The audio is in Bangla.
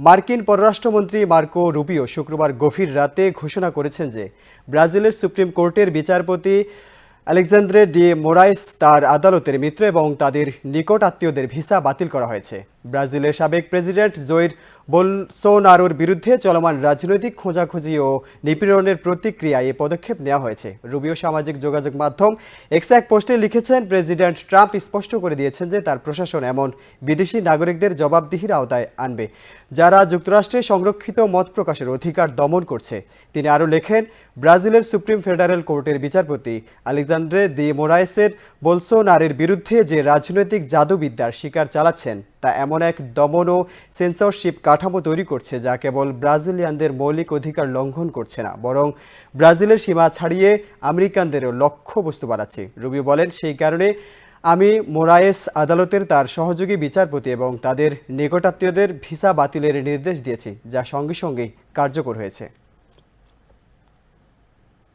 মার্কিন পররাষ্ট্রমন্ত্রী মার্কো রুবিও শুক্রবার গভীর রাতে ঘোষণা করেছেন যে ব্রাজিলের সুপ্রিম কোর্টের বিচারপতি আলেকজান্দ্রে ডি মোরাইস তার আদালতের মিত্র এবং তাদের নিকট আত্মীয়দের ভিসা বাতিল করা হয়েছে। ব্রাজিলের সাবেক প্রেসিডেন্ট জোয়ের বোলসোনারোর বিরুদ্ধে চলমান রাজনৈতিক খোঁজাখুঁজি ও নিপীড়নের প্রতিক্রিয়ায় এ পদক্ষেপ নেওয়া হয়েছে। রুবিও সামাজিক যোগাযোগ মাধ্যম এক্স এক পোস্টে লিখেছেন, প্রেসিডেন্ট ট্রাম্প স্পষ্ট করে দিয়েছেন যে তার প্রশাসন এমন বিদেশি নাগরিকদের জবাবদিহির আওতায় আনবে, যারা যুক্তরাষ্ট্রে সংরক্ষিত মত প্রকাশের অধিকার দমন করছে। তিনি আরও লেখেন, ব্রাজিলের সুপ্রিম ফেডারেল কোর্টের বিচারপতি আলেকজান্দ্রে দি মোরাইসের বোলসোনারের বিরুদ্ধে যে রাজনৈতিক জাদুবিদ্যার শিকার চালাচ্ছেন তা এমন এক দমন ও সেন্সরশিপ কাঠামো তৈরি করছে যা কেবল ব্রাজিলিয়ানদের মৌলিক অধিকার লঙ্ঘন করছে না, বরং ব্রাজিলের সীমা ছাড়িয়ে আমেরিকানদেরও লক্ষ্যবস্তু বাড়াচ্ছে রুবি বলেন, সেই কারণে আমি মোরায়েস আদালতের তার সহযোগী বিচারপতি এবং তাদের নিকটাত্মীয়দের ভিসা বাতিলের নির্দেশ দিয়েছি, যা সঙ্গে সঙ্গেই কার্যকর হয়েছে।